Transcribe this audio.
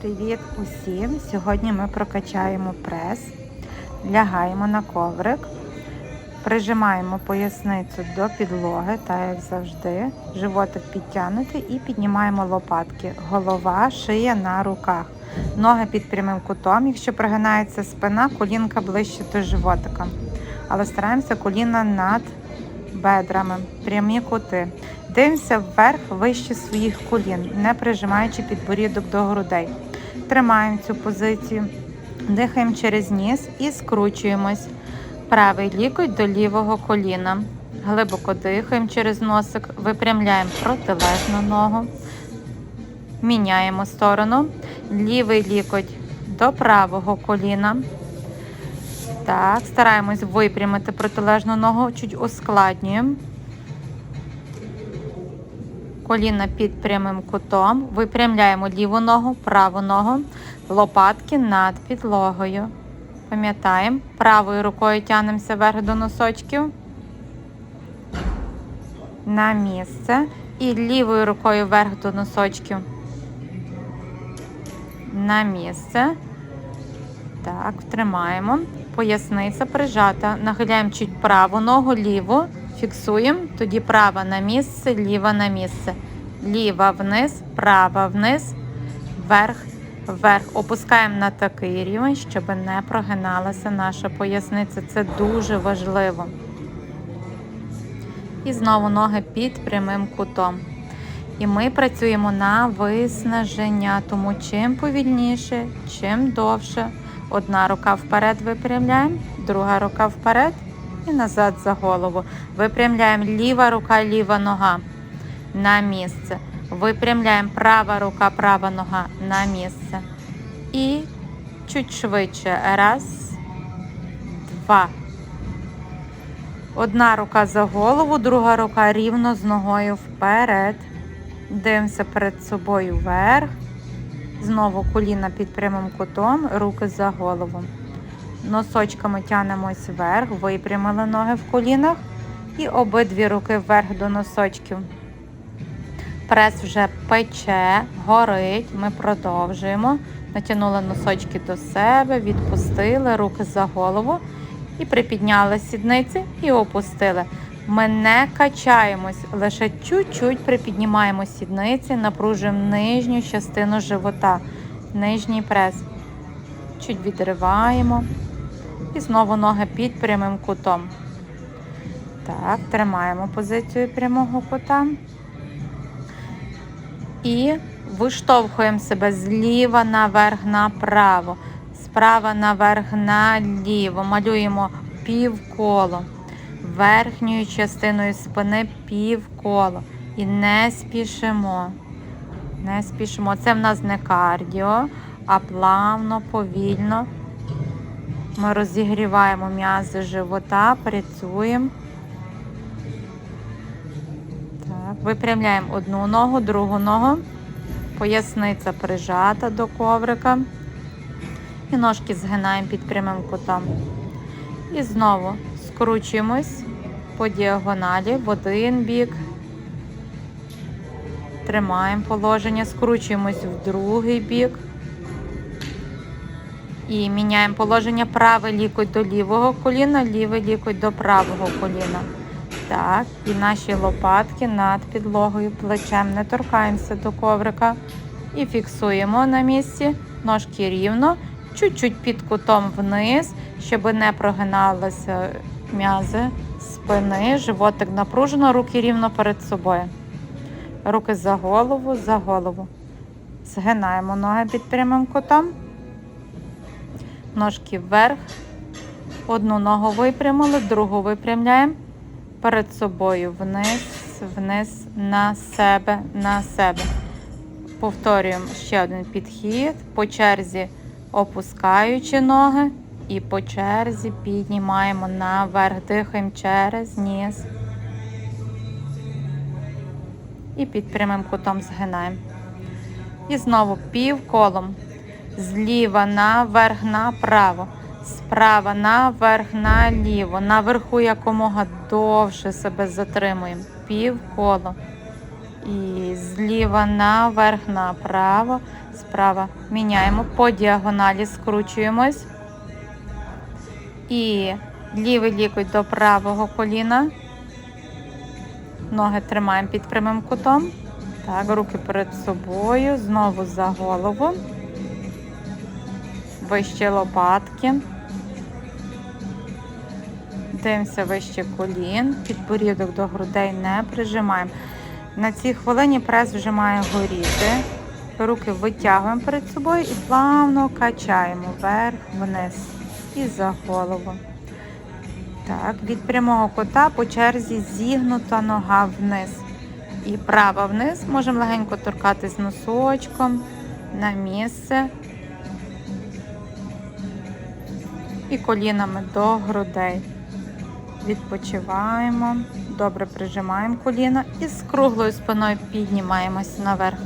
Привіт усім! Сьогодні ми прокачаємо прес, лягаємо на коврик, прижимаємо поясницю до підлоги, так як завжди. Животик підтягнути і піднімаємо лопатки. Голова, шия на руках. Ноги під прямим кутом. Якщо прогинається спина, колінка ближче до животика. Але стараємося коліна над бедрами, прямі кути. Дивимося вверх вище своїх колін, не прижимаючи підборідок до грудей. Тримаємо цю позицію, дихаємо через ніс і скручуємось. Правий лікоть до лівого коліна. Глибоко дихаємо через носик, випрямляємо протилежну ногу. Міняємо сторону. Лівий лікоть до правого коліна. Так, стараємось випрямити протилежну ногу, чуть ускладнюємо. Коліна під прямим кутом. Випрямляємо ліву ногу, праву ногу, лопатки над підлогою. Пам'ятаємо, правою рукою тягнемося вверх до носочків. На місце. І лівою рукою вверх до носочків. На місце. Так, тримаємо. Поясниця прижата. Нахиляємо чуть праву ногу, ліву. Фіксуємо. Тоді права на місце, ліва на місце. Ліва вниз, права вниз, вверх, вверх. Опускаємо на такий рівень, щоб не прогиналася наша поясниця. Це дуже важливо. І знову ноги під прямим кутом. І ми працюємо на виснаження, тому чим повільніше, чим довше. Одна рука вперед випрямляємо, друга рука вперед і назад за голову. Випрямляємо ліва рука, ліва нога на місце. Випрямляємо права рука, права нога на місце. І чуть швидше. Раз, два. Одна рука за голову, друга рука рівно з ногою вперед. Дивимося перед собою вверх. Знову коліна під прямим кутом, руки за голову. Носочками тянемось вверх, випрямили ноги в колінах і обидві руки вверх до носочків. Прес вже пече, горить. Ми продовжуємо. Натягнули носочки до себе, відпустили руки за голову і припідняли сідниці і опустили. Ми не качаємось, лише чуть-чуть припіднімаємо сідниці, напружуємо нижню частину живота, нижній прес. Чуть відриваємо. І знову ноги під прямим кутом. Так, тримаємо позицію прямого кута. І виштовхуємо себе зліва наверх направо, справа наверх наліво. Малюємо півколо. Верхньою частиною спини півколо. І не спішимо. Не спішимо. Це в нас не кардіо, а плавно, повільно. Ми розігріваємо м'язи живота, працюємо. Так, Випрямляємо одну ногу, другу ногу. Поясниця прижата до коврика. І ножки згинаємо під прямим кутом. І знову скручуємось по діагоналі в один бік. Тримаємо положення, скручуємось в другий бік. І міняємо положення правий лікоть до лівого коліна, лівий лікоть до правого коліна. Так, і наші лопатки над підлогою, плечем не торкаємося до коврика. І фіксуємо на місці ножки рівно, чуть-чуть під кутом вниз, щоб не прогиналися м'язи спини, животик напружено, руки рівно перед собою. Руки за голову, за голову. Згинаємо ноги під прямим кутом. Ножки вверх. Одну ногу випрямили, другу випрямляємо. Перед собою вниз, вниз, на себе, на себе. Повторюємо ще один підхід. По черзі опускаючи ноги. І по черзі піднімаємо наверх, дихаємо через ніс. І під прямим кутом згинаємо. І знову півколом. Зліва наверх направо. Справа наверх наліво. Наверху якомога довше себе затримуємо. Півколо. І зліва наверх направо. справа. Міняємо по діагоналі, скручуємось. І лівий лікоть до правого коліна. Ноги тримаємо під прямим кутом. Так, руки перед собою, знову за голову. Вище лопатки. Дивимося вище колін, підборідок до грудей не прижимаємо. На цій хвилині прес вже має горіти. Руки витягуємо перед собою і плавно качаємо вверх-вниз і за голову. Так, від прямого кута по черзі зігнута нога вниз. І права вниз. Можемо легенько торкатись носочком на місце. І колінами до грудей. Відпочиваємо, добре прижимаємо коліна і з круглою спиною піднімаємось наверх.